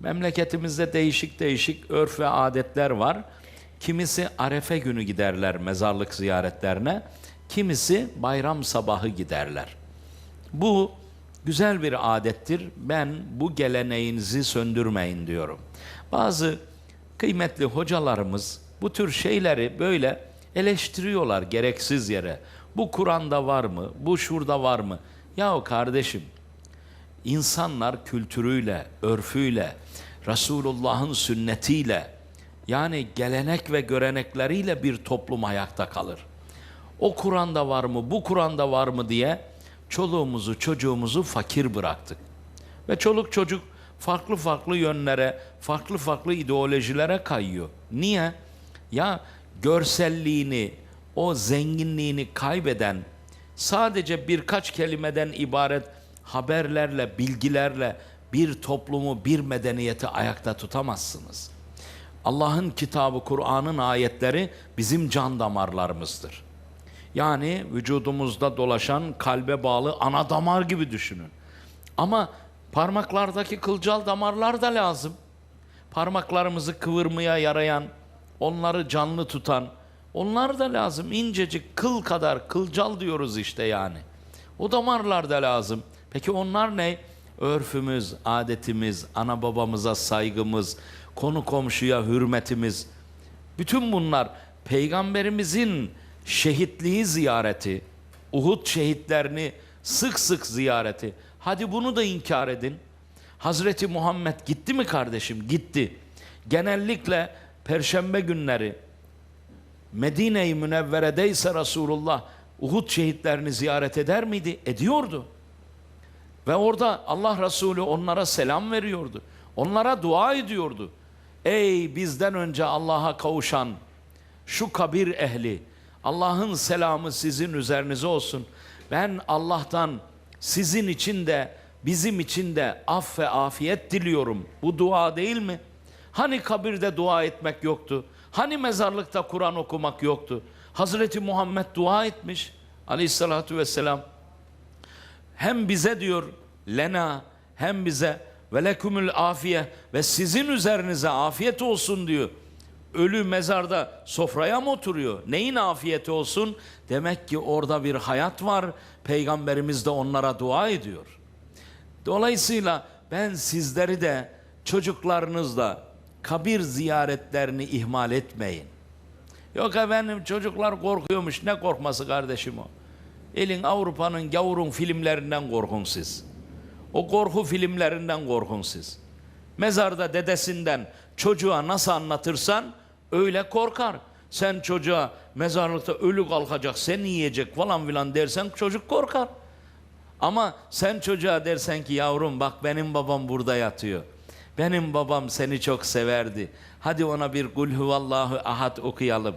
Memleketimizde değişik değişik örf ve adetler var. Kimisi Arefe günü giderler mezarlık ziyaretlerine, kimisi bayram sabahı giderler. Bu güzel bir adettir. Ben bu geleneğinizi söndürmeyin diyorum. Bazı kıymetli hocalarımız bu tür şeyleri böyle eleştiriyorlar gereksiz yere. Bu Kur'an'da var mı? Bu şurada var mı? Yahu kardeşim, insanlar kültürüyle, örfüyle, Resulullah'ın sünnetiyle yani gelenek ve görenekleriyle bir toplum ayakta kalır. O Kur'an'da var mı, bu Kur'an'da var mı diye çoluğumuzu, çocuğumuzu fakir bıraktık. Ve çoluk çocuk farklı farklı yönlere, farklı farklı ideolojilere kayıyor. Niye? Ya görselliğini, o zenginliğini kaybeden, sadece birkaç kelimeden ibaret haberlerle, bilgilerle bir toplumu, bir medeniyeti ayakta tutamazsınız. Allah'ın kitabı, Kur'an'ın ayetleri bizim can damarlarımızdır. Yani vücudumuzda dolaşan kalbe bağlı ana damar gibi düşünün. Ama parmaklardaki kılcal damarlar da lazım. Parmaklarımızı kıvırmaya yarayan, onları canlı tutan, onlar da lazım. İncecik kıl kadar kılcal diyoruz işte yani. O damarlar da lazım. Peki onlar ne? Örfümüz, adetimiz, ana babamıza saygımız, konu komşuya hürmetimiz. Bütün bunlar peygamberimizin şehitliği ziyareti, Uhud şehitlerini sık sık ziyareti. Hadi bunu da inkar edin. Hazreti Muhammed gitti mi kardeşim? Gitti. Genellikle perşembe günleri Medine-i Münevvere'de ise Resulullah Uhud şehitlerini ziyaret eder miydi? Ediyordu. Ve orada Allah Resulü onlara selam veriyordu. Onlara dua ediyordu. Ey bizden önce Allah'a kavuşan şu kabir ehli, Allah'ın selamı sizin üzerinize olsun. Ben Allah'tan sizin için de bizim için de af ve afiyet diliyorum. Bu dua değil mi? Hani kabirde dua etmek yoktu? Hani mezarlıkta Kur'an okumak yoktu? Hazreti Muhammed dua etmiş aleyhissalatu vesselam. Hem bize diyor lena hem bize ve lekumul afiye ve sizin üzerinize afiyet olsun diyor. Ölü mezarda sofraya mı oturuyor? Neyin afiyeti olsun? Demek ki orada bir hayat var. Peygamberimiz de onlara dua ediyor. Dolayısıyla ben sizleri de çocuklarınızla kabir ziyaretlerini ihmal etmeyin. Yok efendim çocuklar korkuyormuş. Ne korkması kardeşim o? Elin Avrupa'nın gavurun filmlerinden korkun siz. O korku filmlerinden korkun siz. Mezarda dedesinden çocuğa nasıl anlatırsan öyle korkar. Sen çocuğa mezarlıkta ölü kalkacak, seni yiyecek falan filan dersen çocuk korkar. Ama sen çocuğa dersen ki yavrum bak benim babam burada yatıyor. Benim babam seni çok severdi. Hadi ona bir kul huvallahu ahad okuyalım.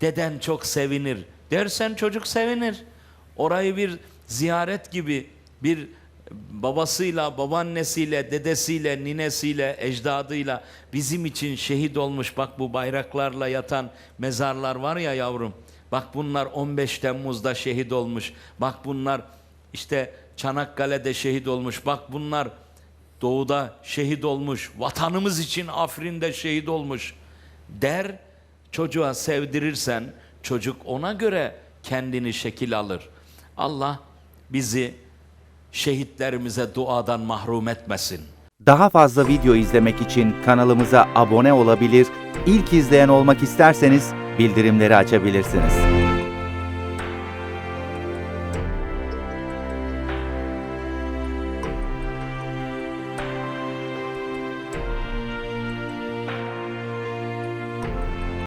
Deden çok sevinir. Dersen çocuk sevinir. Orayı bir ziyaret gibi bir babasıyla, babaannesiyle, dedesiyle, ninesiyle, ecdadıyla bizim için şehit olmuş bak bu bayraklarla yatan mezarlar var ya yavrum. Bak bunlar 15 Temmuz'da şehit olmuş. Bak bunlar işte Çanakkale'de şehit olmuş. Bak bunlar doğuda şehit olmuş. Vatanımız için Afrin'de şehit olmuş. Der çocuğa sevdirirsen çocuk ona göre kendini şekil alır. Allah bizi şehitlerimize duadan mahrum etmesin. Daha fazla video izlemek için kanalımıza abone olabilir, ilk izleyen olmak isterseniz bildirimleri açabilirsiniz.